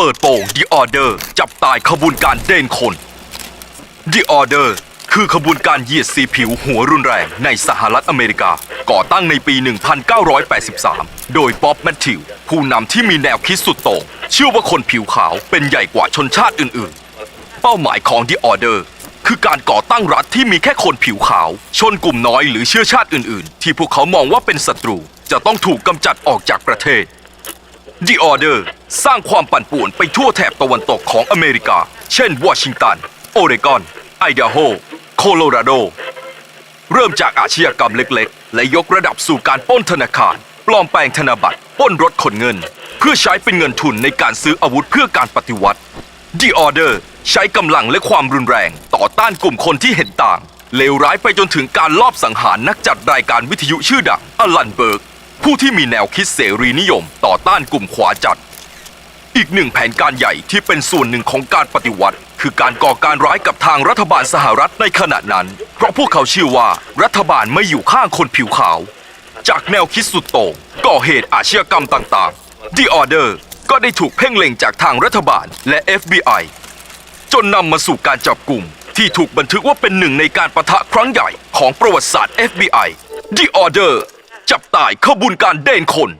เปิดโปง The Order จับตายขบวนการเด่นคน The Order คือขบวนการเหยียดสีผิวหัวรุนแรงในสหรัฐอเมริกา ก่อตั้งในปี 1983 โดยป๊อบแมทธิว ผู้นำที่มีแนวคิดสุดโต่งเชื่อว่าคนผิวขาวเป็นใหญ่กว่าชนชาติอื่นๆ เป้าหมายของ The Order คือการก่อตั้งรัฐที่มีแค่คนผิวขาว ชนกลุ่มน้อยหรือเชื้อชาติอื่นๆ ที่พวกเขามองว่าเป็นศัตรู จะต้องถูกกำจัดออกจากประเทศ The Order สร้างความปั่นป่วนไปทั่วแถบตะวันตกของอเมริกา เช่นวอชิงตัน โอเรกอน ไอดาโฮ โคโลราโด เริ่มจากอาชญากรรมเล็กๆ และยกระดับสู่การปล้นธนาคาร ปลอมแปลงธนบัตรปล้นรถขนเงิน เพื่อใช้เป็นเงินทุนในการซื้ออาวุธเพื่อการปฏิวัติ The Order ใช้กำลังและความรุนแรงต่อต้านกลุ่มคนที่เห็นต่างเลวร้ายไปจนถึงการลอบสังหารนักจัดรายการวิทยุชื่อดังอลันเบิร์ก ผู้ที่มีแนวคิดเสรีนิยมต่อต้านกลุ่มขวาจัด อีกหนึ่งแผนการใหญ่ที่เป็นส่วนหนึ่งของการปฏิวัติ คือการก่อการร้ายกับทางรัฐบาลสหรัฐในขณะนั้น เพราะพวกเขาเชื่อว่ารัฐบาลไม่อยู่ข้างคนผิวขาว จากแนวคิดสุดโต่งก่อเหตุอาชญากรรมต่างๆ The Order ก็ได้ถูกเพ่งเล็งจากทางรัฐบาลและ FBI จนนำมาสู่การจับกลุ่มที่ถูกบันทึกว่าเป็นหนึ่งในการประทะครั้งใหญ่ของประวัติศาสตร์ FBI The Order จับตายขบวนการเดนคน